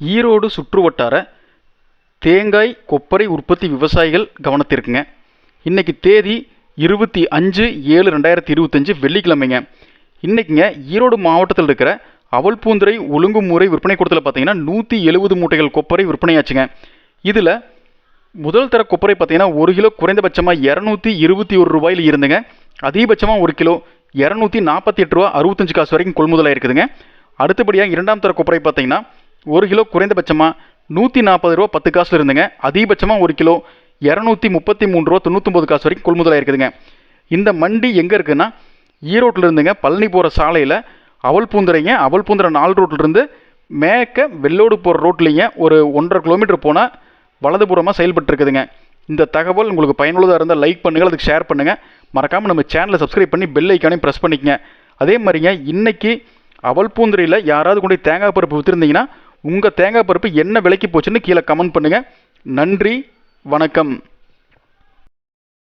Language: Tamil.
ஈரோடு சுற்றுவட்டார தேங்காய் கொப்பரை உற்பத்தி விவசாயிகள் கவனத்திற்குங்க. இன்றைக்கி தேதி இருபத்தி அஞ்சு ஏழு ரெண்டாயிரத்தி இருபத்தஞ்சு வெள்ளிக்கிழமைங்க. இன்றைக்கிங்க ஈரோடு மாவட்டத்தில் இருக்கிற அவல்பூந்துறை ஒழுங்குமுறை விற்பனை கூடத்தில் பார்த்தீங்கன்னா நூற்றி எழுபது மூட்டைகள் கொப்பரை விற்பனையாச்சுங்க. இதில் முதல் தர கொப்பரை பார்த்தீங்கன்னா ஒரு கிலோ குறைந்தபட்சமாக இரநூத்தி இருபத்தி ஒரு ரூபாயில் இருந்துங்க. அதிகபட்சமாக ஒரு கிலோ இரநூத்தி நாற்பத்தி எட்டு ரூபா அறுபத்தஞ்சு காசு வரைக்கும் கொள்முதலாக இருக்குதுங்க அடுத்தபடியாக இரண்டாம் தர கொப்பரை பார்த்தீங்கன்னா ஒரு கிலோ குறைந்தபட்சமாக நூற்றி நாற்பது ரூபா பத்து காசில் இருந்துங்க. அதிகபட்சமாக ஒரு கிலோ இரநூத்தி முப்பத்தி மூணு ரூபா தொண்ணூத்தொம்பது காசு வரைக்கும் கொள்முதலாக இருக்குதுங்க இந்த மண்டி எங்கே இருக்குதுன்னா ஈரோட்டில் இருந்துங்க. பழனி போகிற சாலையில் அவல் பூந்துறைங்க. அவல் பூந்துற நாலு ரோட்லேருந்து மேற்க வெள்ளோடு போகிற ரோட்லேங்க ஒரு ஒன்றரை கிலோமீட்டர் போனால் வலதுபுறமாக செயல்பட்டு இருக்குதுங்க இந்த தகவல் உங்களுக்கு பயனுள்ளதாக இருந்தால் லைக் பண்ணுங்கள் அதுக்கு ஷேர் பண்ணுங்கள் மறக்காமல் நம்ம சேனலை சப்ஸ்கிரைப் பண்ணி பெல் ஐக்கானையும் ப்ரெஸ் பண்ணிக்கங்க. அதே மாதிரிங்க இன்றைக்கி அவல் பூந்துறையில் யாராவது கொண்டு போய் தேங்காய் பருப்பு விற்றுருந்தீங்கன்னா உங்கள் தேங்காய் பருப்பு என்ன விலைக்கு போச்சுன்னு கீழே கமெண்ட் பண்ணுங்கள் நன்றி வணக்கம்.